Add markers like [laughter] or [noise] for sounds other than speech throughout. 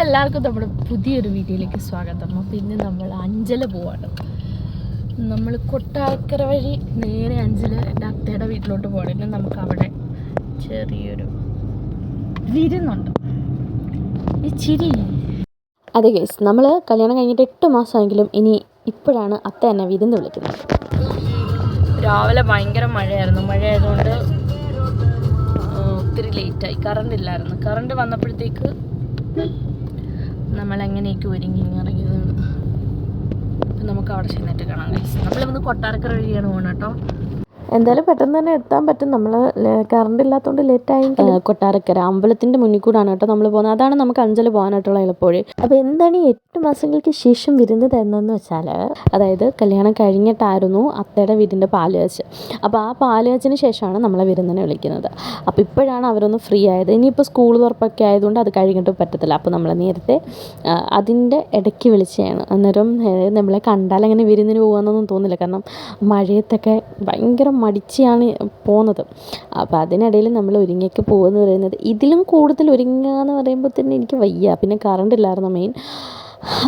എല്ലാവർക്കും നമ്മുടെ പുതിയൊരു വീഡിയോയിലേക്ക് സ്വാഗതം. അപ്പോൾ ഇന്ന് നമ്മൾ അഞ്ചല പോവാണ്. നമ്മൾ കൊട്ടാക്കര വഴി നേരെ അഞ്ചല എന്റെ അത്തയുടെ വീട്ടിലോട്ട് പോകണം നമുക്ക് അവിടെ ചെറിയൊരു വിരുന്നുണ്ട്. ഈ ചിരി അതെ കേസ് നമ്മൾ കല്യാണം കഴിഞ്ഞിട്ട് എട്ട് മാസമെങ്കിലും ഇനി ഇപ്പോഴാണ് അത്ത എന്നെ വിരുന്ന് വിളിക്കുന്നത്. രാവിലെ ഭയങ്കര മഴയായിരുന്നു. മഴയായതുകൊണ്ട് ഒത്തിരി ലേറ്റായി കറണ്ട് ഇല്ലായിരുന്നു. കറണ്ട് വന്നപ്പോഴത്തേക്ക് നമ്മൾ എങ്ങനെയൊക്കെ ഒരുങ്ങി ഇറങ്ങിയതാണ് നമുക്ക് അവിടെ ചെന്നിട്ട് കാണാം നമ്മൾ കൊട്ടാരക്കര വഴിയാണ് പോകണം കേട്ടോ. എന്തായാലും പെട്ടെന്ന് തന്നെ എത്താൻ പറ്റും. നമ്മൾ കറണ്ട് ഇല്ലാത്തതുകൊണ്ട് ലേറ്റായി കൊട്ടാരക്കര അമ്പലത്തിന്റെ മുന്നിൽ കൂടാണ് കേട്ടോ നമ്മൾ പോകുന്നത്. അതാണ് നമുക്ക് അഞ്ചൽ പോകാനായിട്ടുള്ള എളുപ്പവഴി. അപ്പോൾ എന്താണ് ഈ എട്ട് മാസങ്ങൾക്ക് ശേഷം വിരുന്ന് തരുന്നതെന്ന് വെച്ചാൽ അതായത് കല്യാണം കഴിഞ്ഞിട്ടായിരുന്നു അത്തയുടെ വീടിന്റെ പാൽ വെച്ച് അപ്പോൾ ആ പാൽ വെച്ചിന് ശേഷമാണ് നമ്മളെ വിരുന്നിനെ വിളിക്കുന്നത്. അപ്പോൾ ഇപ്പോഴാണ് അവരൊന്ന് ഫ്രീ ആയത്. ഇനിയിപ്പോൾ സ്കൂൾ തുറപ്പൊക്കെ ആയതുകൊണ്ട് അത് കഴിഞ്ഞിട്ട് പറ്റത്തില്ല. അപ്പോൾ നമ്മൾ നേരത്തെ അതിന്റെ അതിന്റെ ഇടയ്ക്ക് വിളിച്ചതാണ്. അന്നേരം നമ്മളെ കണ്ടാൽ അങ്ങനെ വിരുന്നിന് പോകാമെന്നൊന്നും തോന്നില്ല. കാരണം മഴയത്തൊക്കെ ഭയങ്കര മടിച്ചാണ് പോകുന്നത് അപ്പോൾ അതിനിടയിൽ നമ്മൾ ഒരുങ്ങിയൊക്കെ പോകുമെന്ന് പറയുന്നത്. ഇതിലും കൂടുതൽ ഒരുങ്ങുക എന്ന് പറയുമ്പോൾ തന്നെ എനിക്ക് വയ്യ. പിന്നെ കറണ്ട് ഇല്ലായിരുന്നു മെയിൻ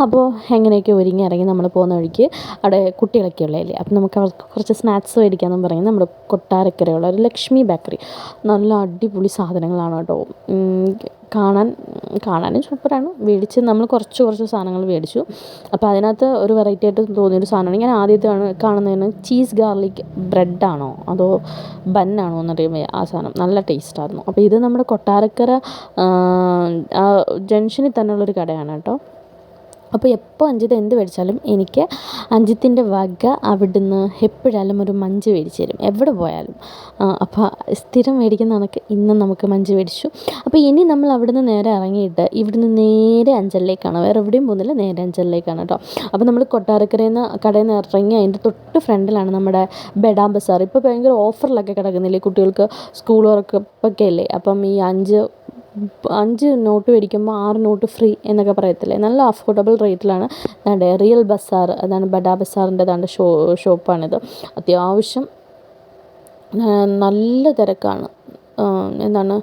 അപ്പോൾ എങ്ങനെയൊക്കെ ഒരുങ്ങി ഇറങ്ങി നമ്മൾ പോകുന്ന വഴിക്ക് അവിടെ കുട്ടികളൊക്കെ ഉള്ളതല്ലേ അപ്പം നമുക്ക് അവർക്ക് കുറച്ച് സ്നാക്സ് മേടിക്കാമെന്നും പറഞ്ഞ് നമ്മൾ കൊട്ടാരക്കരയുള്ള ഒരു ലക്ഷ്മി ബേക്കറി നല്ല അടിപൊളി സാധനങ്ങളാണ് കേട്ടോ. കാണാൻ കാണാനും സൂപ്പറാണ്. മേടിച്ച് നമ്മൾ കുറച്ച് കുറച്ച് സാധനങ്ങൾ മേടിച്ചു. അപ്പോൾ അതിനകത്ത് ഒരു വെറൈറ്റി ആയിട്ട് തോന്നിയൊരു സാധനമാണ്. ഞാൻ ആദ്യത്തെയാണ് കാണുന്നതിന് ചീസ് ഗാർലിക് ബ്രെഡാണോ അതോ ബന്നാണോ എന്നറിയാൻ വയ്യ. ആ സാധനം നല്ല ടേസ്റ്റായിരുന്നു അപ്പോൾ ഇത് നമ്മുടെ കൊട്ടാരക്കര ജംഗ്ഷനിൽ തന്നെയുള്ളൊരു കടയാണ് കേട്ടോ. അപ്പോൾ എപ്പോൾ അഞ്ചിത് എന്ത് മേടിച്ചാലും എനിക്ക് അഞ്ചിത്തിന്റെ വക അവിടുന്ന് എപ്പോഴായാലും ഒരു മഞ്ച് മേടിച്ച് തരും. എവിടെ പോയാലും. അപ്പോൾ സ്ഥിരം മേടിക്കുന്ന കണക്ക് ഇന്നും നമുക്ക് മഞ്ച് മേടിച്ചു. അപ്പോൾ ഇനി നമ്മൾ അവിടുന്ന് നേരെ ഇറങ്ങിയിട്ട് ഇവിടുന്ന് നേരെ അഞ്ചലിലേക്കാണ്. വേറെ എവിടെയും പോകുന്നില്ല നേരെ അഞ്ചലിലേക്കാണ് കേട്ടോ അപ്പോൾ നമ്മൾ കൊട്ടാരക്കരയിൽ നിന്ന് കടയിൽ നിന്ന് ഇറങ്ങി അതിന്റെ തൊട്ട് ഫ്രണ്ടിലാണ് നമ്മുടെ ബെഡാം ബസാർ. ഇപ്പോൾ ഭയങ്കര ഓഫറിലൊക്കെ കിടക്കുന്നില്ലേ കുട്ടികൾക്ക് സ്കൂൾ തുറക്കൊക്കെ അല്ലേ അപ്പം ഈ അഞ്ച് അഞ്ച് നോട്ട് മേടിക്കുമ്പോൾ ആറ് നോട്ട് ഫ്രീ എന്നൊക്കെ പറയത്തില്ലേ? നല്ല അഫോർഡബിൾ റേറ്റിലാണ്. അതാണ്ട് റിയൽ ബസാർ അതാണ് ബഡാ ബസാറിന്റെ അതാണ്ട് ഷോ ഷോപ്പാണിത്. അത്യാവശ്യം നല്ല തിരക്കാണ്. എന്താണ്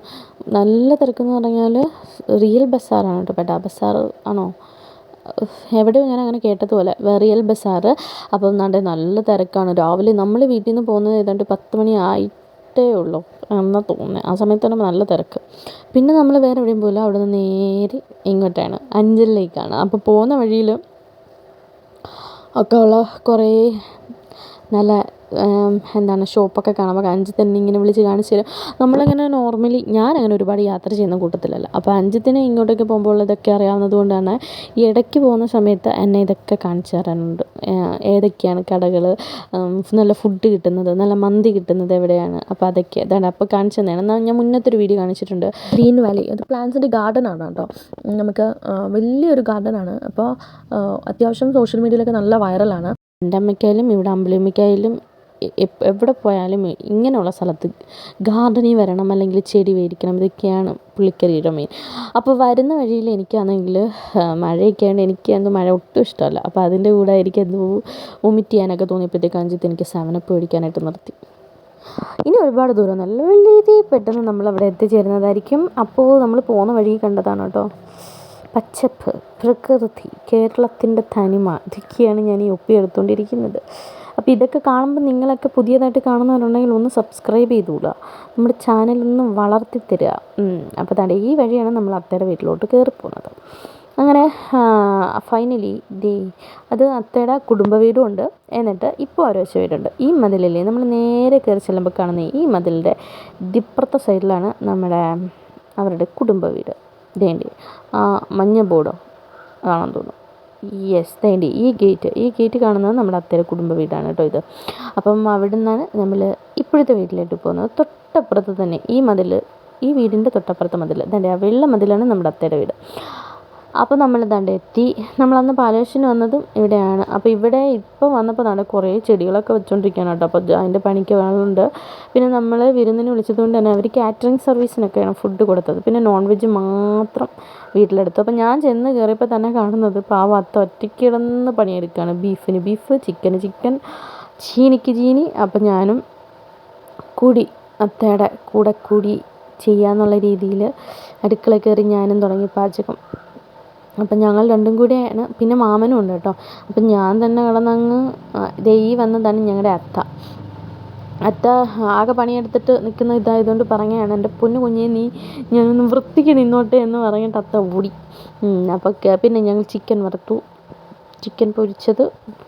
നല്ല തിരക്കെന്ന് പറഞ്ഞാൽ റിയൽ ബസാറാണ് കേട്ടോ. ബഡാ ബസാർ ആണോ? എവിടെയോ ഞാൻ അങ്ങനെ കേട്ടതുപോലെ റിയൽ ബസാർ അപ്പം എന്താണ്ട് നല്ല തിരക്കാണ്. രാവിലെ നമ്മൾ വീട്ടിൽ നിന്ന് പോകുന്നത് ഏതാണ്ട് പത്ത് മണി ആയിട്ടേ ഉള്ളൂ എന്നാണ് തോന്നുന്നത് ആ സമയത്താണ് നല്ല തിരക്ക്. പിന്നെ നമ്മൾ വേറെ എവിടെയും പോയില്ല. അവിടെ നിന്ന് നേരെ ഇങ്ങോട്ടാണ്. അഞ്ചലിലേക്കാണ്. അപ്പോൾ പോകുന്ന വഴിയിൽ ഒക്കെ ഉള്ള കുറേ നല്ല എന്താണ് ഷോപ്പൊക്കെ കാണുമ്പോൾ അഞ്ചിത്തന്നെ ഇങ്ങനെ വിളിച്ച് കാണിച്ച് തരും. നമ്മളങ്ങനെ നോർമലി ഞാൻ അങ്ങനെ ഒരുപാട് യാത്ര ചെയ്യുന്ന കൂട്ടത്തിലല്ല. അപ്പോൾ അഞ്ചത്തിന് ഇങ്ങോട്ടൊക്കെ പോകുമ്പോൾ ഇതൊക്കെ അറിയാവുന്നത് കൊണ്ടാണ് ഇടയ്ക്ക് പോകുന്ന സമയത്ത് എന്നെ ഇതൊക്കെ കാണിച്ച് തരാനുണ്ട് ഏതൊക്കെയാണ് കടകൾ നല്ല ഫുഡ് കിട്ടുന്നത് നല്ല മന്തി കിട്ടുന്നത് എവിടെയാണ്? അപ്പോൾ അതൊക്കെ അതാണ് അപ്പോൾ കാണിച്ചു തന്നെയാണ് എന്നാൽ ഞാൻ മുന്നത്തെ ഒരു വീഡിയോ കാണിച്ചിട്ടുണ്ട്. ഗ്രീൻ വാലി അത് പ്ലാന്റ്സിന്റെ ഗാർഡൻ ആണ് കേട്ടോ. നമുക്ക് വലിയൊരു ഗാർഡൻ ആണ്. അപ്പോൾ അത്യാവശ്യം സോഷ്യൽ മീഡിയയിലൊക്കെ നല്ല വൈറലാണ് എന്റെ അമ്മയ്ക്കായാലും ഇവിടെ അമ്പലമ്മയ്ക്കായാലും എവിടെ പോയാലും ഇങ്ങനെയുള്ള സ്ഥലത്ത് ഗാർഡനിൽ വരണം അല്ലെങ്കിൽ ചെടി മേടിക്കണം ഇതൊക്കെയാണ് പുള്ളിക്കാരിയുടെ മെയിൻ അപ്പോൾ വരുന്ന വഴിയിൽ എനിക്കാണെങ്കിൽ മഴയൊക്കെ ആയതുകൊണ്ട് എനിക്ക് എന്തോ മഴ ഒട്ടും ഇഷ്ടമല്ല. അപ്പോൾ അതിന്റെ കൂടെ എനിക്ക് എന്തോ വൊമിറ്റ് ചെയ്യാനൊക്കെ തോന്നിയപ്പോഴത്തേക്ക് അഞ്ചിത്ത് എനിക്ക് സെവനപ്പ് മേടിക്കാനായിട്ട് നിർത്തി. ഇനി ഒരുപാട് ദൂരം നല്ല രീതിയിൽ പെട്ടെന്ന് നമ്മൾ അവിടെ എത്തിച്ചേരുന്നതായിരിക്കും. അപ്പോൾ നമ്മൾ പോകുന്ന വഴി കണ്ടതാണ് കേട്ടോ. പച്ചപ്പ് പ്രകൃതി കേരളത്തിന്റെ തനിമ ഇതൊക്കെയാണ് ഞാൻ ഈ ഒപ്പി ഒപ്പിയെടുത്തുകൊണ്ടിരിക്കുന്നത് അപ്പോൾ ഇതൊക്കെ കാണുമ്പോൾ നിങ്ങളൊക്കെ പുതിയതായിട്ട് കാണുന്നവരുണ്ടെങ്കിൽ ഒന്ന് സബ്സ്ക്രൈബ് ചെയ്തുകൂടുക നമ്മുടെ ചാനലൊന്ന് വളർത്തി തരിക. അപ്പോൾ തന്നെ ഈ വഴിയാണ് നമ്മൾ അത്തയുടെ വീട്ടിലോട്ട് കയറി പോകുന്നത് അങ്ങനെ ഫൈനലി ദേ അത് അത്തയുടെ കുടുംബ വീടും ഉണ്ട്. എന്നിട്ട് ഇപ്പോൾ ഓരോ വെച്ച വീടുണ്ട്. ഈ മതിലില്ലേ നമ്മൾ നേരെ കയറി ചെല്ലുമ്പോൾ കാണുന്ന ഈ മതിലിന്റെ ഇപ്പുറത്തെ സൈഡിലാണ് നമ്മുടെ അവരുടെ കുടുംബ വീട്. ആ മഞ്ഞ ബോർഡോ ആണെന്ന് തോന്നുന്നു യെസ് തേണ്ടി. ഈ ഗേറ്റ് ഈ ഗേറ്റ് കാണുന്നത് നമ്മുടെ അത്തര കുടുംബ വീടാണ് കേട്ടോ ഇത്. അപ്പം അവിടെ നിന്നാണ് നമ്മൾ ഇപ്പോഴത്തെ വീട്ടിലോട്ട് പോകുന്നത്. തൊട്ടപ്പുറത്ത് തന്നെ ഈ മതിൽ ഈ വീടിന്റെ തൊട്ടപ്പുറത്തെ മതിൽ ദാണ്ടെ ആ വെള്ള മതിലാണ് നമ്മുടെ അത്തയുടെ വീട്. അപ്പോൾ നമ്മൾ ദാണ്ട് എത്തി. നമ്മളന്ന് പാലേഷന് വന്നതും ഇവിടെയാണ്. അപ്പോൾ ഇവിടെ ഇപ്പോൾ വന്നപ്പോൾ നല്ല കുറേ ചെടികളൊക്കെ വെച്ചുകൊണ്ടിരിക്കുകയാണ് കേട്ടോ. അപ്പോൾ അതിന്റെ പണിക്ക് ആളുണ്ട് പിന്നെ നമ്മൾ വിരുന്നിന് വിളിച്ചതുകൊണ്ട് തന്നെ അവർ കാറ്ററിംഗ് സർവീസിനൊക്കെയാണ് ഫുഡ് കൊടുത്തത്. പിന്നെ നോൺ വെജ് മാത്രം വീട്ടിലെടുത്തു. അപ്പോൾ ഞാൻ ചെന്ന് കയറിയപ്പോൾ തന്നെ കാണുന്നത് പാവ അത്ത ഒറ്റയ്ക്ക് കിടന്ന് പണിയെടുക്കുകയാണ്. ബീഫിന് ബീഫ് ചിക്കന് ചിക്കൻ ചീനിക്ക് ചീനി. അപ്പോൾ ഞാനും കൂടി അത്തയുടെ കൂടെ കൂടി ചെയ്യാന്നുള്ള രീതിയിൽ അടുക്കള കയറി ഞാനും തുടങ്ങി പാചകം. അപ്പം ഞങ്ങൾ രണ്ടും കൂടിയാണ്. പിന്നെ മാമനും ഉണ്ട് കേട്ടോ. അപ്പം ഞാൻ തന്നെ കിടന്നങ്ങ് ദേ ഈ വന്നതാണ് ഞങ്ങളുടെ അത്ത. അത്ത ആകെ പണിയെടുത്തിട്ട് നിൽക്കുന്ന ഇതായതുകൊണ്ട് പറയുകയാണ് എന്റെ പൊന്നു കുഞ്ഞെ നീ ഞാനൊന്ന് വൃത്തിക്ക് നിന്നോട്ടെ എന്ന് പറഞ്ഞിട്ട് അത്ത ഓടി. അപ്പോൾ പിന്നെ ഞങ്ങൾ ചിക്കൻ വറുത്തു. ചിക്കൻ പൊരിച്ചത്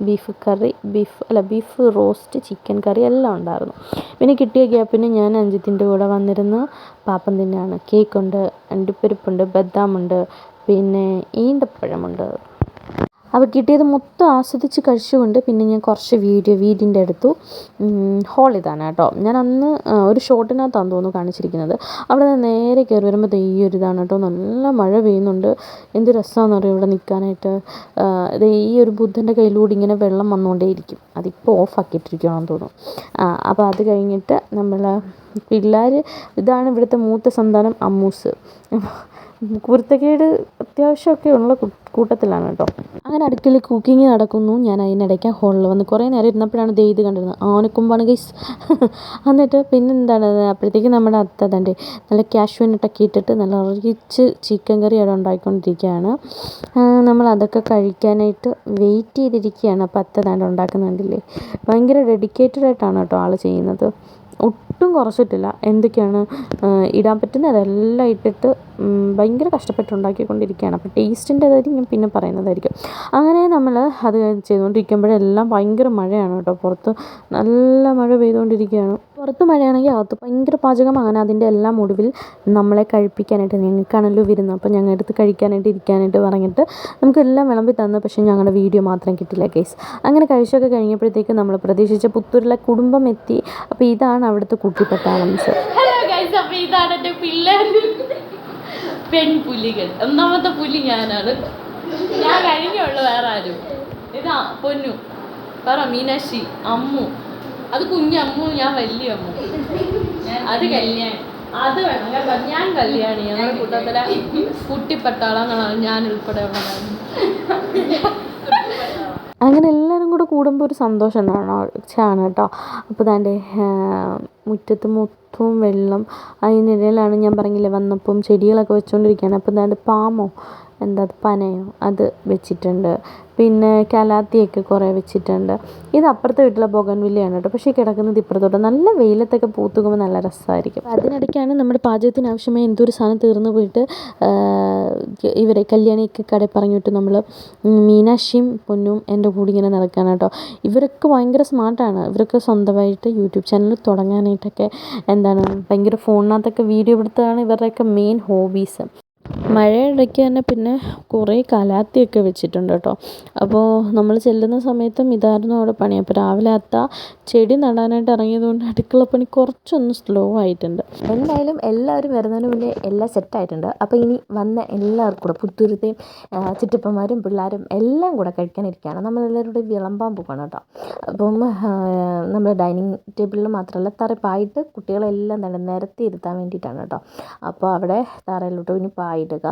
ബീഫ് കറി ബീഫ് അല്ല ബീഫ് റോസ്റ്റ് ചിക്കൻ കറി എല്ലാം ഉണ്ടായിരുന്നു. പിന്നെ കിട്ടിയ ഗ്യാപ്പിന് ഞാൻ അഞ്ചിത്തിന്റെ കൂടെ വന്നിരുന്ന് പാപ്പം തിന്നാണ്. കേക്കുണ്ട് അണ്ടിപ്പരിപ്പുണ്ട് ബദാമുണ്ട് പിന്നെ ഈന്തപ്പഴമുണ്ട്. അപ്പോൾ കിട്ടിയത് മൊത്തം ആസ്വദിച്ച് കഴിച്ചുകൊണ്ട് പിന്നെ ഞാൻ കുറച്ച് വീഡിയോ വീടിന്റെ എടുത്തു ഹോൾ ഇതാണ് കേട്ടോ ഞാൻ അന്ന് ഒരു ഷോട്ടിനകത്താന്ന് തോന്നുന്നു കാണിച്ചിരിക്കുന്നത്. അവിടെ നിന്ന് നേരെ കയറി വരുമ്പോൾ ഈ ഒരു ഇതാണ് കേട്ടോ നല്ല മഴ പെയ്യുന്നുണ്ട്. എന്ത് രസമാണെന്ന് അറിയാം ഇവിടെ നിൽക്കാനായിട്ട്. ദേ ഈ ഒരു ബുദ്ധന്റെ കയ്യിലൂടെ ഇങ്ങനെ വെള്ളം വന്നുകൊണ്ടേയിരിക്കും. അതിപ്പോൾ ഓഫാക്കിയിട്ടിരിക്കുകയാണെന്ന് തോന്നുന്നു. അപ്പോൾ അത് കഴിഞ്ഞിട്ട് നമ്മൾ പിള്ളേർ ഇതാണ് ഇവിടുത്തെ മൂത്ത സന്താനം അമ്മൂസ്. കുരുത്തക്കേട് അത്യാവശ്യമൊക്കെ ഉള്ള കൂട്ടത്തിലാണ് കേട്ടോ. അങ്ങനെ അടുക്കളയിൽ കുക്കിംഗ് നടക്കുന്നു. ഞാൻ അതിനിടയ്ക്ക് ഹോളിൽ വന്ന് കുറേ നേരം ഇരുന്നപ്പോഴാണ് ദേ ഇത് കണ്ടിരുന്നത്. ആനക്കൊമ്പാണ് ഗൈസ് [laughs] എന്നിട്ട് പിന്നെ എന്താണ് അപ്പോഴത്തേക്ക് നമ്മുടെ അത്ത തന്റെ നല്ല കാഷ്യൂനട്ടൊക്കെ ഇട്ടിട്ട് നല്ല റിച്ച് ചിക്കൻ കറി അവിടെ ഉണ്ടാക്കിക്കൊണ്ടിരിക്കുകയാണ് നമ്മൾ അതൊക്കെ കഴിക്കാനായിട്ട് വെയിറ്റ് ചെയ്തിരിക്കുകയാണ്. അപ്പോൾ അത്ത താണ്ട് ഉണ്ടാക്കുന്നുണ്ടല്ലേ? ഭയങ്കര ഡെഡിക്കേറ്റഡ് ആയിട്ടാണ് കേട്ടോ ആൾ ചെയ്യുന്നത്. ഒട്ടും കുറച്ചിട്ടില്ല. എന്തൊക്കെയാണ് ഇടാൻ പറ്റുന്നത്? അതെല്ലാം ഇട്ടിട്ട് ഭയങ്കര കഷ്ടപ്പെട്ട് ഉണ്ടാക്കിക്കൊണ്ടിരിക്കുകയാണ് അപ്പോൾ ഞാൻ പിന്നെ പറയുന്നതായിരിക്കും. അങ്ങനെ നമ്മൾ അത് ചെയ്തുകൊണ്ടിരിക്കുമ്പോഴെല്ലാം ഭയങ്കര മഴയാണ് കേട്ടോ. പുറത്ത് നല്ല മഴ പെയ്തുകൊണ്ടിരിക്കുകയാണ്. പുറത്ത് മഴയാണെങ്കിൽ അകത്ത് ഭയങ്കര പാചകം അതിന്റെ എല്ലാം ഒടുവിൽ നമ്മളെ കഴിപ്പിക്കാനായിട്ട് ഞങ്ങൾക്കാണല്ലോ വരുന്നത്. അപ്പോൾ ഞങ്ങളുടെ അടുത്ത് കഴിക്കാനായിട്ട് ഇരിക്കാനായിട്ട് പറഞ്ഞിട്ട് നമുക്കെല്ലാം വിളമ്പി തന്നു. പക്ഷേ ഞങ്ങളുടെ വീഡിയോ മാത്രം കിട്ടില്ല കേസ് അങ്ങനെ കഴിച്ചൊക്കെ കഴിഞ്ഞപ്പോഴത്തേക്ക് നമ്മൾ പ്രതീക്ഷിച്ച പുത്തൂരിലെ കുടുംബം എത്തി. അപ്പോൾ ഇതാണ് അവിടുത്തെ കുട്ടിപ്പട്ടാളംസ് ഹലോ ഗൈസ് അപ്പൊ ഇതാണ് പെൺപുലികൾ. ഒന്നാമത്തെ പുലി ഞാനാണ്. ഞാൻ കഴിഞ്ഞുള്ളു വേറെ ആരും. ഇതാ പൊന്നു. പറ മീനാക്ഷി അമ്മു. അത് കുഞ്ഞമ്മു ഞാൻ വലിയ അമ്മു. അത് കല്യാണി. അത് വേണം. ഞാൻ കല്യാണി. ഞങ്ങളുടെ കൂട്ടത്തിലെ കുട്ടിപ്പട്ടാളങ്ങളാണ്. ഞാൻ ഉൾപ്പെടെ അങ്ങനെ എല്ലാവരും കൂടെ കൂടുമ്പോൾ ഒരു സന്തോഷം ആണ് കേട്ടോ. അപ്പോൾ താണ്ടെ മുറ്റത്ത് മൊത്തവും വെള്ളം. അതിനിടയിലാണ് ഞാൻ പറഞ്ഞില്ലേ വന്നപ്പം ചെടികളൊക്കെ വെച്ചുകൊണ്ടിരിക്കുകയാണ് അപ്പോൾ താണ്ട് പാമോ? എന്താ പനയോ? അത് വെച്ചിട്ടുണ്ട്. പിന്നെ കലാത്തിയൊക്കെ കുറേ വെച്ചിട്ടുണ്ട്. ഇത് അപ്പുറത്തെ വീട്ടിലെ ബൊഗൻവില്ലയാണ് കേട്ടോ. പക്ഷേ കിടക്കുന്നത് ഇപ്പുറത്തോട്ട്. നല്ല വെയിലത്തൊക്കെ പൂത്തുകുമ്പോൾ നല്ല രസമായിരിക്കും. അതിനിടയ്ക്കാണ് നമ്മുടെ പാചകത്തിന് ആവശ്യമായ എന്തൊരു സാധനം തീർന്നു പോയിട്ട് ഇവരെ കല്യാണിയൊക്കെ കടയിൽ പറഞ്ഞിട്ട് നമ്മൾ മീനാക്ഷിയും പൊന്നും എന്റെ കൂടെ ഇങ്ങനെ നടക്കുകയാണ് കേട്ടോ. ഇവരൊക്കെ ഭയങ്കര സ്മാർട്ടാണ്. ഇവരൊക്കെ സ്വന്തമായിട്ട് യൂട്യൂബ് ചാനൽ തുടങ്ങാനായിട്ടൊക്കെ എന്താണ് ഭയങ്കര ഫോണിനകത്തൊക്കെ വീഡിയോ എടുത്തതാണ് ഇവരുടെയൊക്കെ മെയിൻ ഹോബീസ്. മഴയിടയ്ക്ക് തന്നെ പിന്നെ കുറേ കലാത്തിയൊക്കെ വെച്ചിട്ടുണ്ട് കേട്ടോ. അപ്പോൾ നമ്മൾ ചെല്ലുന്ന സമയത്തും ഇതായിരുന്നു അവിടെ പണി. അപ്പോൾ രാവിലെ അത്ത ചെടി നടാനായിട്ട് ഇറങ്ങിയതുകൊണ്ട് അടുക്കളപ്പണി കുറച്ചൊന്ന് സ്ലോ ആയിട്ടുണ്ട്. എന്തായാലും എല്ലാവരും വരുന്നതിന് മുന്നേ എല്ലാം സെറ്റായിട്ടുണ്ട് അപ്പോൾ ഇനി വന്ന എല്ലാവർക്കും കൂടെ പുത്തൂരത്തെയും ചുറ്റപ്പന്മാരും പിള്ളേരും എല്ലാം കൂടെ കഴിക്കാനിരിക്കുകയാണ് നമ്മളെല്ലാവരും കൂടെ വിളമ്പാൻ പോകണം കേട്ടോ. അപ്പം നമ്മൾ ഡൈനിങ് ടേബിളിൽ മാത്രമല്ല തറപ്പായിട്ട് കുട്ടികളെല്ലാം തന്നെ നിരത്തി ഇരുത്താൻ വേണ്ടിയിട്ടാണ് കേട്ടോ. അപ്പോൾ അവിടെ തറയിലോട്ട് ഇനി പായിടുക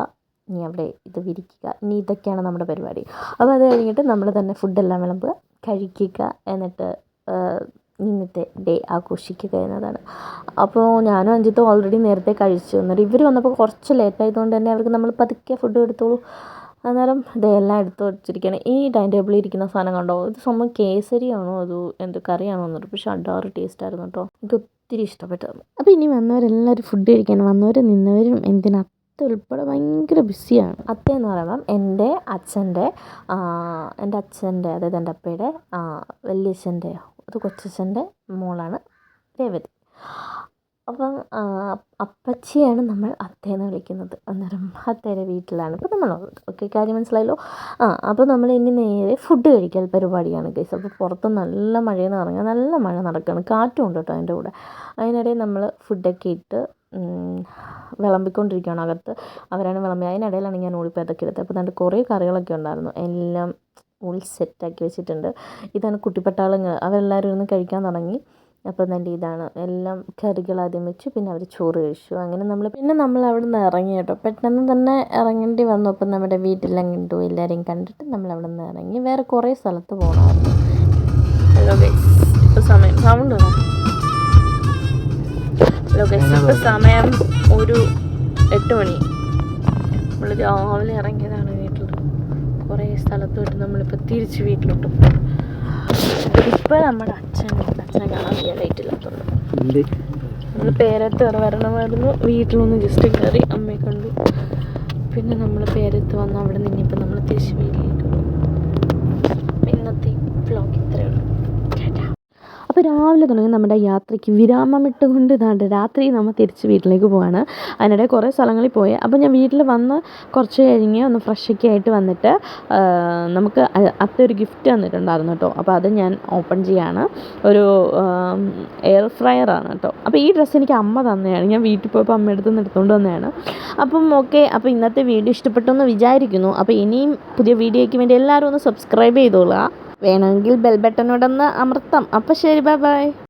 ഇനി അവിടെ ഇത് വിരിക്കുക ഇനി ഇതൊക്കെയാണ് നമ്മുടെ പരിപാടി. അപ്പോൾ അത് കഴിഞ്ഞിട്ട് നമ്മൾ തന്നെ ഫുഡെല്ലാം വിളമ്പുക കഴിക്കുക എന്നിട്ട് ഇന്നത്തെ ഡേ ആഘോഷിക്കുക എന്നതാണ്. അപ്പോൾ ഞാനും അഞ്ചിത്തും ഓൾറെഡി നേരത്തെ കഴിച്ചു. എന്നിട്ട് ഇവർ വന്നപ്പോൾ കുറച്ച് ലേറ്റ് ആയതുകൊണ്ട് തന്നെ അവർക്ക് നമ്മൾ പതുക്കെ ഫുഡ് എടുത്തോളൂ. അന്നേരം ഇതെല്ലാം എടുത്ത് വെച്ചിരിക്കുകയാണ്. ഈ ഡൈനിങ് ടേബിളിൽ ഇരിക്കുന്ന സാധനം കണ്ടോ? ഇത് സംഭവം കേസരിയാണോ അതോ എന്ത് കറിയാണോ എന്നൊരു പക്ഷേ അഡാറ് ടേസ്റ്റ് ആയിരുന്നു കേട്ടോ. എനിക്ക് ഒത്തിരി ഇഷ്ടപ്പെട്ടത്. അപ്പോൾ ഇനി വന്നവരെല്ലാവരും ഫുഡ് കഴിക്കാൻ വന്നവരും നിന്നവരും എന്തിനാ ഉൾപ്പെടെ ഭയങ്കര ബിസിയാണ്. അത്ത എന്ന് പറയുമ്പം എന്റെ അച്ഛന്റെ എന്റെ അച്ഛന്റെ അതായത് എന്റെ അപ്പയുടെ വലിയച്ഛന്റെ അത് കൊച്ചച്ഛന്റെ മോളാണ് രേവതി. അപ്പം അപ്പച്ചിയാണ് നമ്മൾ അത്തേന്ന് വിളിക്കുന്നത്. അന്നേരം അത്തേരെ വീട്ടിലാണ്. ഇപ്പം നമ്മളുള്ളത് ഓക്കെ കാര്യം മനസ്സിലായല്ലോ? ആ അപ്പോൾ നമ്മൾ ഇനി നേരെ ഫുഡ് കഴിക്കൽ പരിപാടിയാണ് ഗൈസ്. അപ്പോൾ പുറത്ത് നല്ല മഴയെന്ന് പറഞ്ഞാൽ നല്ല മഴ നടക്കുകയാണ് കാറ്റും ഉണ്ട് കേട്ടോ അതിന്റെ കൂടെ. അതിനിടയിൽ നമ്മൾ ഫുഡൊക്കെ ഇട്ട് വിളമ്പിക്കൊണ്ടിരിക്കുകയാണ് അകത്ത്. അവരാണ് വിളമ്പി. അതിനിടയിലാണ് ഞാൻ ഓടിപ്പോയി അതൊക്കെ എടുത്തത് അപ്പോൾ അതുകൊണ്ട് കുറേ കറികളൊക്കെ ഉണ്ടായിരുന്നു. എല്ലാം ഫുൾ സെറ്റാക്കി വെച്ചിട്ടുണ്ട്. ഇതാണ് കുട്ടിപ്പട്ടാളങ്ങൾ അവരെല്ലാവരും ഇരുന്ന് കഴിക്കാൻ തുടങ്ങി. അപ്പോൾ തന്നെ ഇതാണ്. എല്ലാം കറികൾ ആദ്യം വെച്ചു. പിന്നെ അവർ ചോറ് കഴിച്ചു. അങ്ങനെ നമ്മൾ പിന്നെ നമ്മൾ അവിടെ നിന്ന് ഇറങ്ങി കേട്ടോ. പെട്ടെന്ന് തന്നെ ഇറങ്ങേണ്ടി വന്നു. അപ്പം നമ്മുടെ വീട്ടിലും കണ്ടു എല്ലാവരെയും കണ്ടിട്ട് നമ്മൾ അവിടെ നിന്ന് ഇറങ്ങി. വേറെ കുറേ സ്ഥലത്ത് പോകണമായിരുന്നു. ഹലോ ഇപ്പോൾ സമയം. സൗണ്ട് ഗൈസ് ഇപ്പോൾ സമയം ഒരു എട്ട് മണി. നമ്മൾ രാവിലെ ഇറങ്ങിയതാണ് വീട്ടിൽ കുറേ സ്ഥലത്ത് വിട്ട് നമ്മളിപ്പോൾ തിരിച്ച് വീട്ടിലോട്ട് പോകും ഇപ്പോൾ നമ്മുടെ അച്ഛൻ അച്ഛനെ കാണാൻ വയ്യ ലൈറ്റ് ഇല്ലാത്തതുകൊണ്ട് നമ്മൾ പേരത്ത് വരെ വരണമായിരുന്നു വീട്ടിലൊന്ന് ജസ്റ്റ് കയറി അമ്മയെ കണ്ടു. പിന്നെ നമ്മൾ പേരത്ത് വന്ന് അവിടെ നിന്നിപ്പോൾ നമ്മൾ തിരിച്ച് വീട്ടിലേക്ക് പോകും അപ്പോൾ ഇന്നത്തെ വ്ലോഗ് ഇത്രയേ ഉള്ളൂ ടാറ്റാ. അപ്പോൾ രാവിലെ തുടങ്ങി നമ്മുടെ യാത്രയ്ക്ക് വിരാമമിട്ടുകൊണ്ട് ഇതാണ്ട് രാത്രി നമ്മൾ തിരിച്ച് വീട്ടിലേക്ക് പോവാണ്. അതിനിടെ കുറേ സ്ഥലങ്ങളിൽ പോയി. അപ്പോൾ ഞാൻ വീട്ടിൽ വന്ന് കുറച്ച് കഴിഞ്ഞ് ഒന്ന് ഫ്രഷൊക്കെ ആയിട്ട് വന്നിട്ട് നമുക്ക് അത്ത ഒരു ഗിഫ്റ്റ് തന്നിട്ടുണ്ടായിരുന്നു കേട്ടോ. അപ്പോൾ അത് ഞാൻ ഓപ്പൺ ചെയ്യാണ്. ഒരു എയർ ഫ്രയർ ആണ് കേട്ടോ. അപ്പോൾ ഈ ഡ്രസ്സ് എനിക്ക് അമ്മ തന്നെയാണ് ഞാൻ വീട്ടിൽ പോയപ്പോൾ അമ്മ എടുത്ത് നിന്ന് എടുത്തുകൊണ്ട് വന്നതാണ്. അപ്പം ഓക്കെ അപ്പോൾ ഇന്നത്തെ വീഡിയോ ഇഷ്ടപ്പെട്ടു എന്ന് വിചാരിക്കുന്നു. അപ്പോൾ ഇനിയും പുതിയ വീഡിയോയ്ക്ക് വേണ്ടി എല്ലാവരും ഒന്ന് സബ്സ്ക്രൈബ് ചെയ്തോളുക. വേണമെങ്കിൽ ബെൽ ബട്ടനോടൊന്ന് അമർത്താം അപ്പോൾ ശരി ബൈ ബൈ